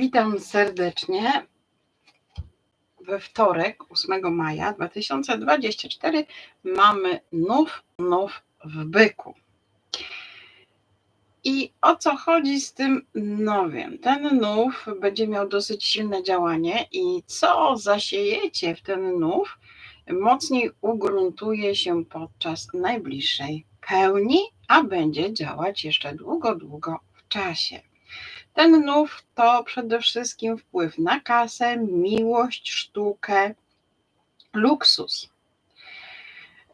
Witam serdecznie. We wtorek, 8 maja 2024, mamy nów, nów w byku. I o co chodzi z tym nowiem? Ten nów będzie miał dosyć silne działanie, i co zasiejecie w ten nów, mocniej ugruntuje się podczas najbliższej pełni, a będzie działać jeszcze długo, długo w czasie. Ten nów to przede wszystkim wpływ na kasę, miłość, sztukę, luksus.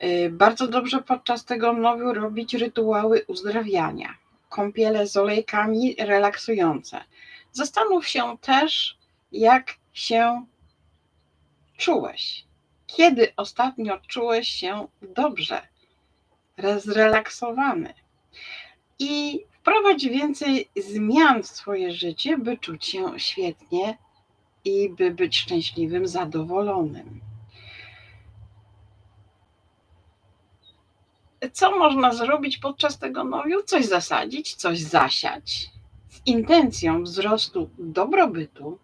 Y, Bardzo dobrze podczas tego nowiu robić rytuały uzdrawiania, kąpiele z olejkami relaksujące. Zastanów się też, jak się czułeś. Kiedy ostatnio czułeś się dobrze, zrelaksowany. I wprowadź więcej zmian w swoje życie, by czuć się świetnie i by być szczęśliwym, zadowolonym. Co można zrobić podczas tego nowiu? Coś zasadzić, coś zasiać z intencją wzrostu dobrobytu,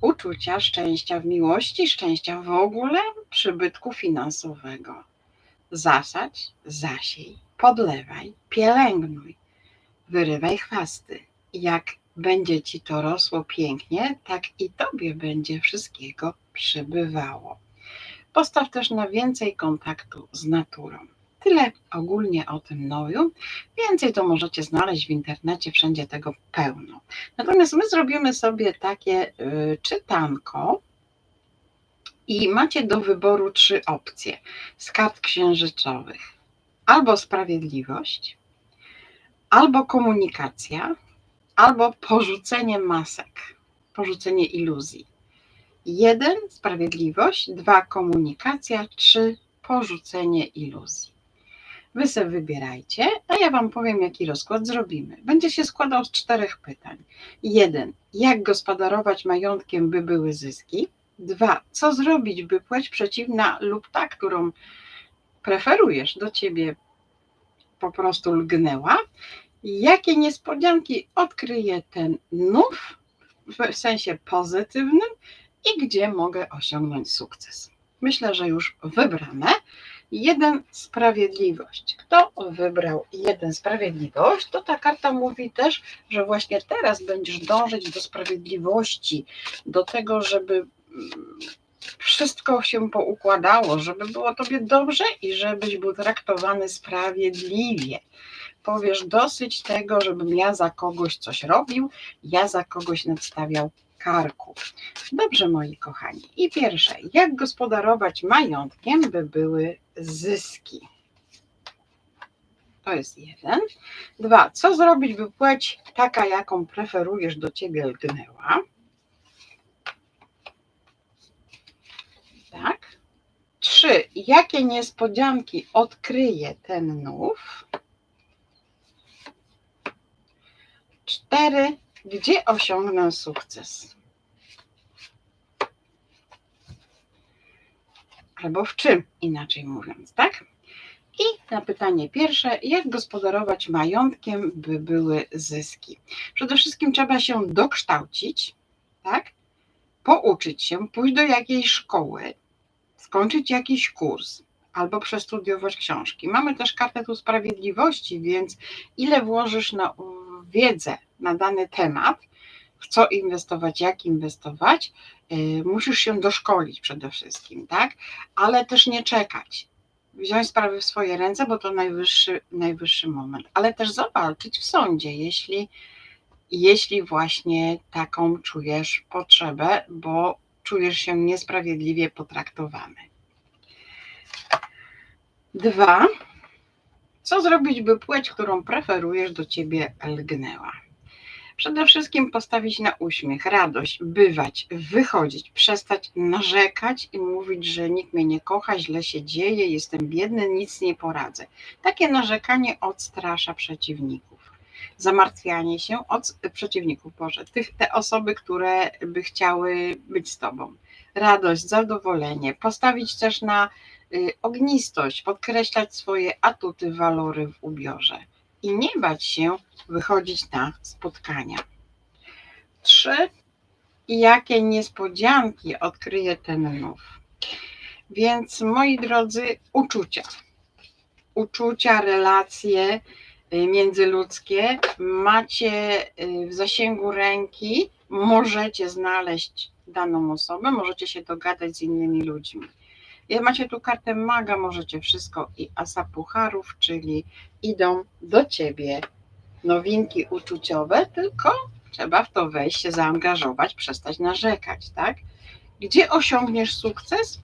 uczucia szczęścia w miłości, szczęścia w ogóle, przybytku finansowego. Zasadź, zasiej, podlewaj, pielęgnuj, wyrywaj chwasty. Jak będzie ci to rosło pięknie, tak i tobie będzie wszystkiego przybywało. Postaw też na więcej kontaktu z naturą. Tyle ogólnie o tym nowiu. Więcej to możecie znaleźć w internecie, wszędzie tego pełno. Natomiast my zrobimy sobie takie y, czytanko i macie do wyboru trzy opcje z kart księżycowych: albo sprawiedliwość, albo komunikacja, albo porzucenie masek, porzucenie iluzji. Jeden sprawiedliwość, dwa komunikacja, trzy porzucenie iluzji. Wy sobie wybierajcie, a ja Wam powiem, jaki rozkład zrobimy. Będzie się składał z czterech pytań. Jeden, jak gospodarować majątkiem, by były zyski? Dwa, co zrobić, by płeć przeciwna lub ta, którą preferujesz do ciebie, po prostu lgnęła? Jakie niespodzianki odkryje ten nów w sensie pozytywnym i gdzie mogę osiągnąć sukces? Myślę, że już wybrane. Jeden sprawiedliwość. Kto wybrał jeden sprawiedliwość, to ta karta mówi też, że właśnie teraz będziesz dążyć do sprawiedliwości, do tego, żeby wszystko się poukładało, żeby było tobie dobrze i żebyś był traktowany sprawiedliwie. Powiesz dosyć tego, żebym ja za kogoś coś robił, ja za kogoś nadstawiał karku. Dobrze, moi kochani. I pierwsze, jak gospodarować majątkiem, by były zyski? To jest jeden. Dwa, co zrobić, by płeć taka, jaką preferujesz, do ciebie lgnęła? Tak. Trzy, jakie niespodzianki odkryje ten nów? Cztery, gdzie osiągnę sukces? Albo w czym, inaczej mówiąc, tak? I na pytanie pierwsze, jak gospodarować majątkiem, by były zyski? Przede wszystkim trzeba się dokształcić, tak? Pouczyć się, pójść do jakiejś szkoły, skończyć jakiś kurs albo przestudiować książki. Mamy też kartę tu sprawiedliwości, więc ile włożysz na wiedzę na dany temat, w co inwestować, jak inwestować, yy, musisz się doszkolić przede wszystkim, tak? Ale też nie czekać. Wziąć sprawy w swoje ręce, bo to najwyższy, najwyższy moment, ale też zawalczyć w sądzie, jeśli, jeśli właśnie taką czujesz potrzebę, bo czujesz się niesprawiedliwie potraktowany. Dwa. Co zrobić, by płeć, którą preferujesz, do ciebie lgnęła? Przede wszystkim postawić na uśmiech, radość, bywać, wychodzić, przestać narzekać i mówić, że nikt mnie nie kocha, źle się dzieje, jestem biedny, nic nie poradzę. Takie narzekanie odstrasza przeciwników. Zamartwianie się od przeciwników, Boże, tych, te osoby, które by chciały być z Tobą. Radość, zadowolenie, postawić też na y, ognistość, podkreślać swoje atuty, walory w ubiorze i nie bać się wychodzić na spotkania. Trzy, jakie niespodzianki odkryje ten nów. Więc moi drodzy, uczucia. Uczucia, relacje międzyludzkie macie y, w zasięgu ręki, możecie znaleźć daną osobę, możecie się dogadać z innymi ludźmi. Jak macie tu kartę maga, możecie wszystko i asa pucharów, czyli idą do ciebie nowinki uczuciowe, tylko trzeba w to wejść, się zaangażować, przestać narzekać, tak? Gdzie osiągniesz sukces?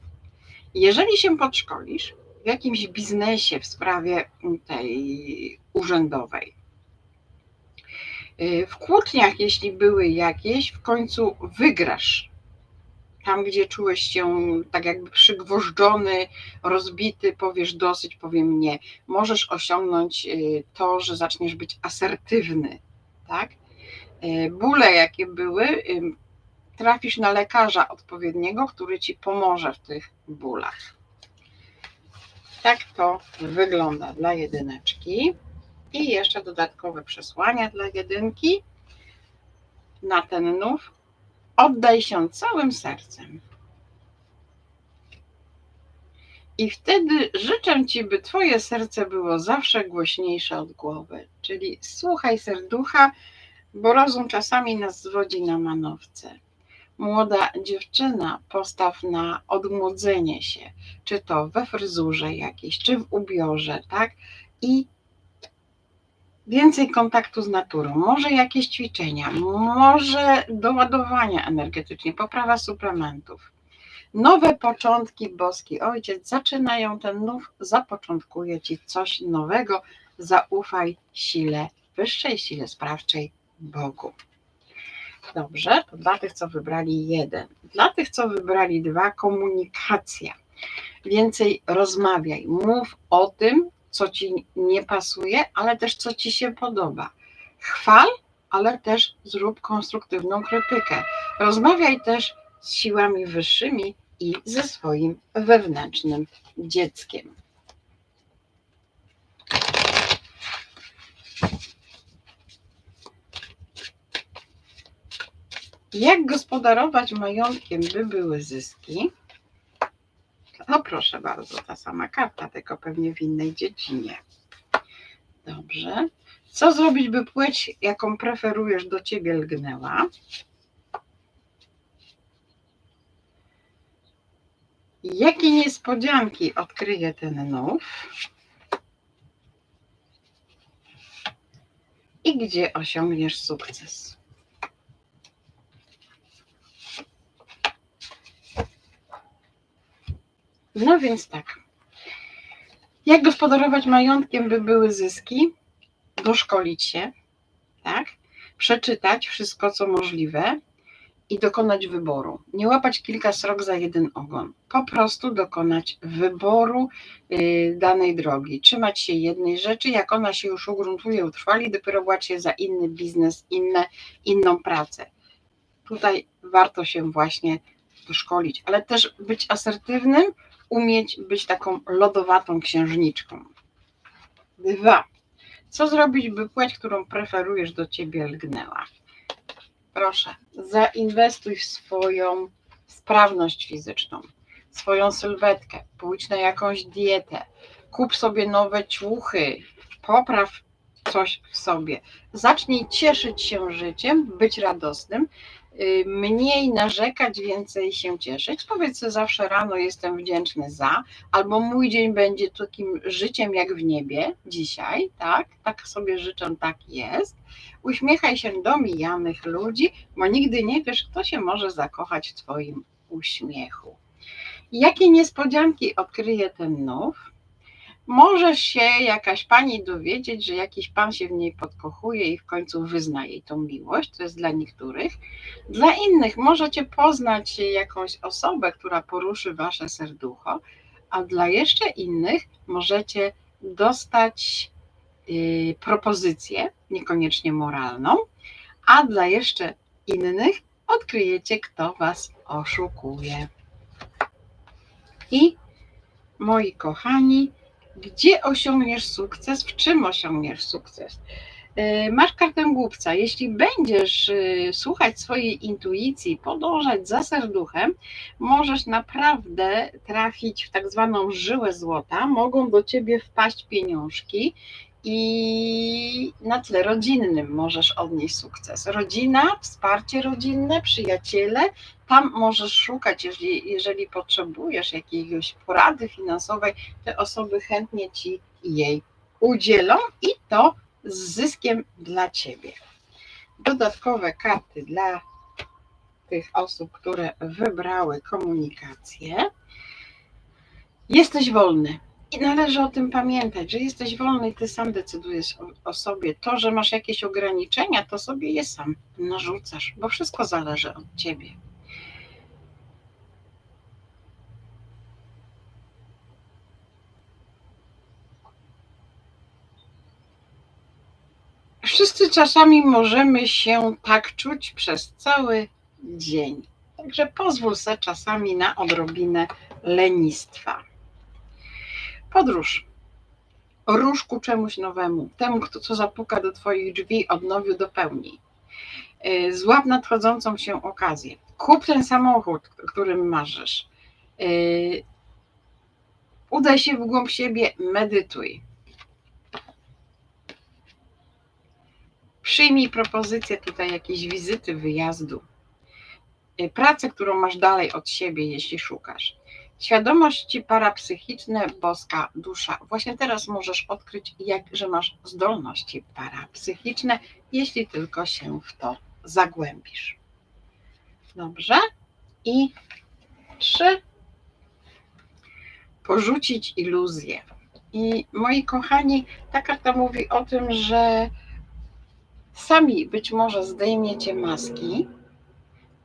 Jeżeli się podszkolisz w jakimś biznesie w sprawie tej urzędowej, w kłótniach, jeśli były jakieś, w końcu wygrasz. Tam, gdzie czułeś się tak jakby przygwożdżony, rozbity, powiesz dosyć, powiem nie. Możesz osiągnąć y, to, że zaczniesz być asertywny, tak? Y, bóle, jakie były, y, trafisz na lekarza odpowiedniego, który ci pomoże w tych bólach. Tak to wygląda dla jedyneczki. I jeszcze dodatkowe przesłania dla jedynki na ten nów. Oddaj się całym sercem. I wtedy życzę Ci, by Twoje serce było zawsze głośniejsze od głowy. Czyli słuchaj serducha, bo rozum czasami nas zwodzi na manowce. Młoda dziewczyna, postaw na odmłodzenie się, czy to we fryzurze jakiejś, czy w ubiorze, tak? I więcej kontaktu z naturą, może jakieś ćwiczenia, może doładowania energetycznie, poprawa suplementów. Nowe początki, boski ojciec, zaczynają ten nów, zapoczątkuje ci coś nowego. Zaufaj sile, wyższej sile sprawczej Bogu. Dobrze, to dla tych, co wybrali jeden. Dla tych, co wybrali dwa, komunikacja. Więcej rozmawiaj, mów o tym, co ci nie pasuje, ale też co ci się podoba. Chwal, ale też zrób konstruktywną krytykę. Rozmawiaj też z siłami wyższymi i ze swoim wewnętrznym dzieckiem. Jak gospodarować majątkiem, by były zyski? No proszę bardzo, ta sama karta, tylko pewnie w innej dziedzinie. Dobrze. Co zrobić, by płeć, jaką preferujesz, do ciebie lgnęła? Jakie niespodzianki odkryje ten nów? I gdzie osiągniesz sukces? No więc tak. Jak gospodarować majątkiem, by były zyski? Doszkolić się, tak? Przeczytać wszystko, co możliwe i dokonać wyboru. Nie łapać kilka srok za jeden ogon. Po prostu dokonać wyboru yy, danej drogi. Trzymać się jednej rzeczy, jak ona się już ugruntuje, utrwali, dopiero się za inny biznes, inne, inną pracę. Tutaj warto się właśnie doszkolić, ale też być asertywnym, umieć być taką lodowatą księżniczką. Dwa. Co zrobić, by płeć, którą preferujesz, do ciebie lgnęła? Proszę, zainwestuj w swoją sprawność fizyczną, swoją sylwetkę, pójdź na jakąś dietę, kup sobie nowe ciuchy, popraw coś w sobie. Zacznij cieszyć się życiem, być radosnym, mniej narzekać, więcej się cieszyć. Powiedz sobie zawsze rano jestem wdzięczny za, albo mój dzień będzie takim życiem jak w niebie dzisiaj, tak? Tak sobie życzę, tak jest. Uśmiechaj się do mijanych ludzi, bo nigdy nie wiesz, kto się może zakochać w Twoim uśmiechu. Jakie niespodzianki odkryje ten nów? Może się jakaś pani dowiedzieć, że jakiś pan się w niej podkochuje i w końcu wyzna jej tą miłość. To jest dla niektórych. Dla innych możecie poznać jakąś osobę, która poruszy wasze serducho, a dla jeszcze innych możecie dostać yy, propozycję, niekoniecznie moralną, a dla jeszcze innych odkryjecie, kto was oszukuje. I moi kochani, gdzie osiągniesz sukces, w czym osiągniesz sukces. Y, Masz kartę głupca. Jeśli będziesz y, słuchać swojej intuicji, podążać za serduchem, możesz naprawdę trafić w tak zwaną żyłę złota. Mogą do ciebie wpaść pieniążki i na tle rodzinnym możesz odnieść sukces. Rodzina, wsparcie rodzinne, przyjaciele, tam możesz szukać, jeżeli, jeżeli potrzebujesz jakiejś porady finansowej, te osoby chętnie ci jej udzielą i to z zyskiem dla ciebie. Dodatkowe karty dla tych osób, które wybrały komunikację. Jesteś wolny. I należy o tym pamiętać, że jesteś wolny i ty sam decydujesz o, o, sobie. To, że masz jakieś ograniczenia, to sobie je sam narzucasz, bo wszystko zależy od ciebie. Wszyscy czasami możemy się tak czuć przez cały dzień. Także pozwól sobie czasami na odrobinę lenistwa. Podróż. Rusz ku czemuś nowemu. Temu, kto co zapuka do Twoich drzwi, odnowiu dopełni. Y, złap nadchodzącą się okazję. Kup ten samochód, którym marzysz. Y, udaj się w głąb siebie, medytuj. Przyjmij propozycję tutaj jakiejś wizyty, wyjazdu. Y, pracę, którą masz dalej od siebie, jeśli szukasz. Świadomości parapsychiczne, boska dusza. Właśnie teraz możesz odkryć, jak, że masz zdolności parapsychiczne, jeśli tylko się w to zagłębisz. Dobrze? I trzy. Porzucić iluzję. I moi kochani, ta karta mówi o tym, że sami być może zdejmiecie maski,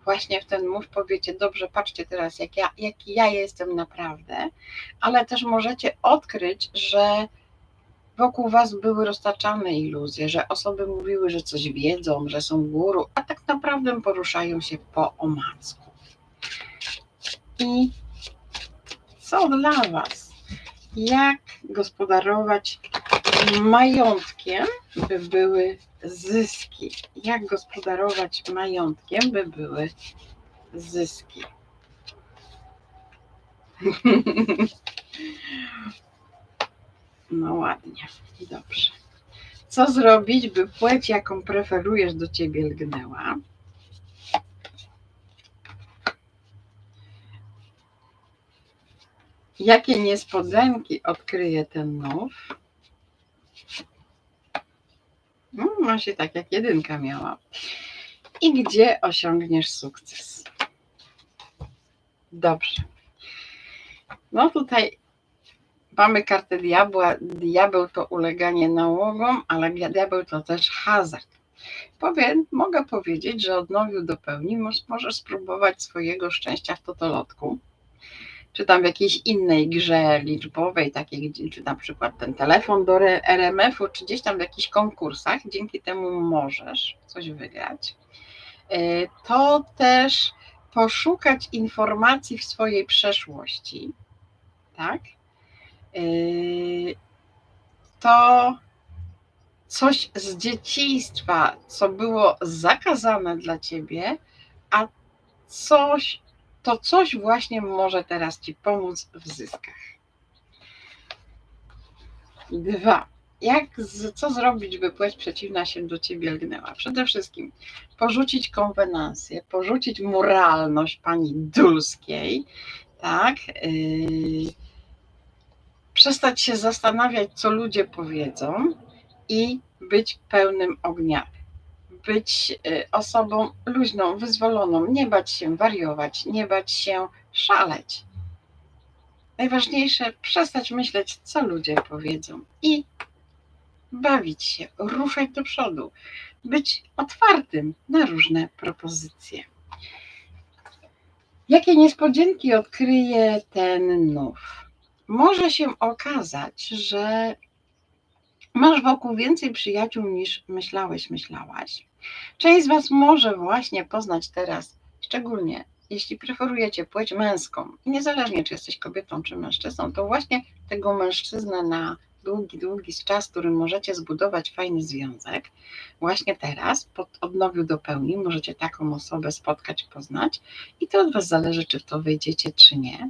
właśnie w ten mów powiecie, dobrze, patrzcie teraz, jak ja, jaki ja jestem naprawdę, ale też możecie odkryć, że wokół was były roztaczane iluzje, że osoby mówiły, że coś wiedzą, że są guru, a tak naprawdę poruszają się po omacku. I co dla was? Jak gospodarować majątkiem, by były zyski. Jak gospodarować majątkiem, by były zyski. No ładnie, dobrze. Co zrobić, by płeć, jaką preferujesz, do ciebie lgnęła? Jakie niespodzianki odkryje ten nów? No, się tak jak jedynka miała. I gdzie osiągniesz sukces? Dobrze. No tutaj mamy kartę diabła. Diabeł to uleganie nałogom, ale diabeł to też hazard. Powiem, mogę powiedzieć, że odnowił do pełni. Możesz spróbować swojego szczęścia w totolotku czy tam w jakiejś innej grze liczbowej, takiej, czy na przykład ten telefon do RMF-u, czy gdzieś tam w jakichś konkursach, dzięki temu możesz coś wygrać. E, to też poszukać informacji w swojej przeszłości, tak? E, to coś z dzieciństwa, co było zakazane dla ciebie, a coś to coś właśnie może teraz Ci pomóc w zyskach. Dwa. Jak, co zrobić, by płeć przeciwna się do Ciebie lgnęła? Przede wszystkim porzucić konwenansję, porzucić moralność pani Dulskiej, tak? Yy, przestać się zastanawiać, co ludzie powiedzą i być pełnym ognia być y, osobą luźną, wyzwoloną, nie bać się wariować, nie bać się szaleć. Najważniejsze przestać myśleć, co ludzie powiedzą i bawić się, ruszać do przodu, być otwartym na różne propozycje. Jakie niespodzianki odkryje ten nów? Może się okazać, że masz wokół więcej przyjaciół niż myślałeś, myślałaś. Część z Was może właśnie poznać teraz, szczególnie jeśli preferujecie płeć męską, i niezależnie czy jesteś kobietą czy mężczyzną, to właśnie tego mężczyznę na długi, długi czas, którym możecie zbudować fajny związek. Właśnie teraz, pod odnowiu do pełni, możecie taką osobę spotkać, poznać i to od Was zależy, czy w to wyjdziecie, czy nie.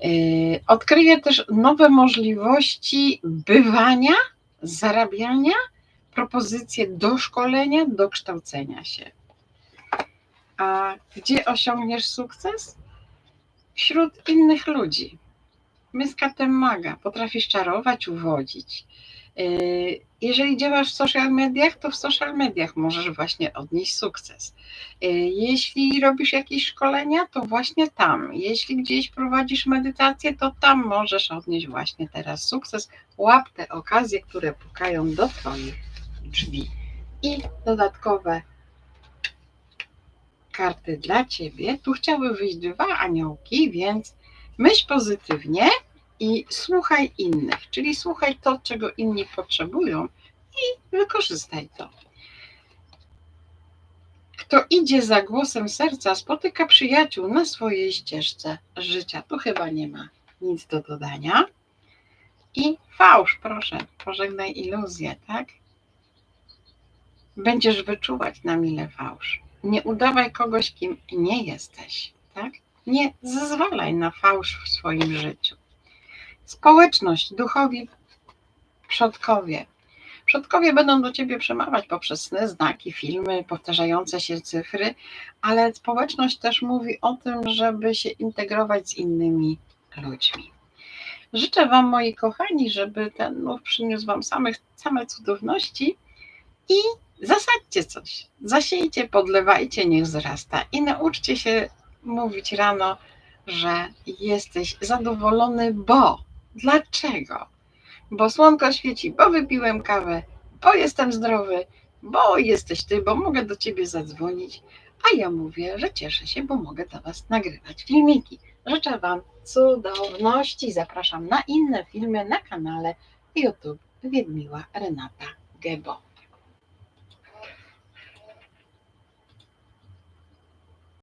Yy, Odkryje też nowe możliwości bywania, zarabiania, propozycje do szkolenia, do kształcenia się. A gdzie osiągniesz sukces? Wśród innych ludzi. Myska maga, potrafisz czarować, uwodzić. Yy, Jeżeli działasz w social mediach, to w social mediach możesz właśnie odnieść sukces. Yy, Jeśli robisz jakieś szkolenia, to właśnie tam. Jeśli gdzieś prowadzisz medytację, to tam możesz odnieść właśnie teraz sukces. Łap te okazje, które pukają do Twoich drzwi. I dodatkowe karty dla Ciebie. Tu chciały wyjść dwa aniołki, więc myśl pozytywnie i słuchaj innych, czyli słuchaj to, czego inni potrzebują i wykorzystaj to. Kto idzie za głosem serca, spotyka przyjaciół na swojej ścieżce życia. Tu chyba nie ma nic do dodania. I fałsz, proszę, pożegnaj iluzję, tak? Będziesz wyczuwać na mile fałsz. Nie udawaj kogoś, kim nie jesteś, tak? Nie zezwalaj na fałsz w swoim życiu. Społeczność, duchowi przodkowie. Przodkowie będą do ciebie przemawiać poprzez sny, znaki, filmy, powtarzające się cyfry, ale społeczność też mówi o tym, żeby się integrować z innymi ludźmi. Życzę Wam, moi kochani, żeby ten nów przyniósł Wam samych, same cudowności i zasadźcie coś. Zasiejcie, podlewajcie, niech wzrasta i nauczcie się mówić rano, że jesteś zadowolony, bo. Dlaczego? Bo słonko świeci, bo wypiłem kawę, bo jestem zdrowy, bo jesteś ty, bo mogę do ciebie zadzwonić, a ja mówię, że cieszę się, bo mogę do was nagrywać filmiki. Życzę wam cudowności. Zapraszam na inne filmy na kanale YouTube Wiedmiła Renata Gebo.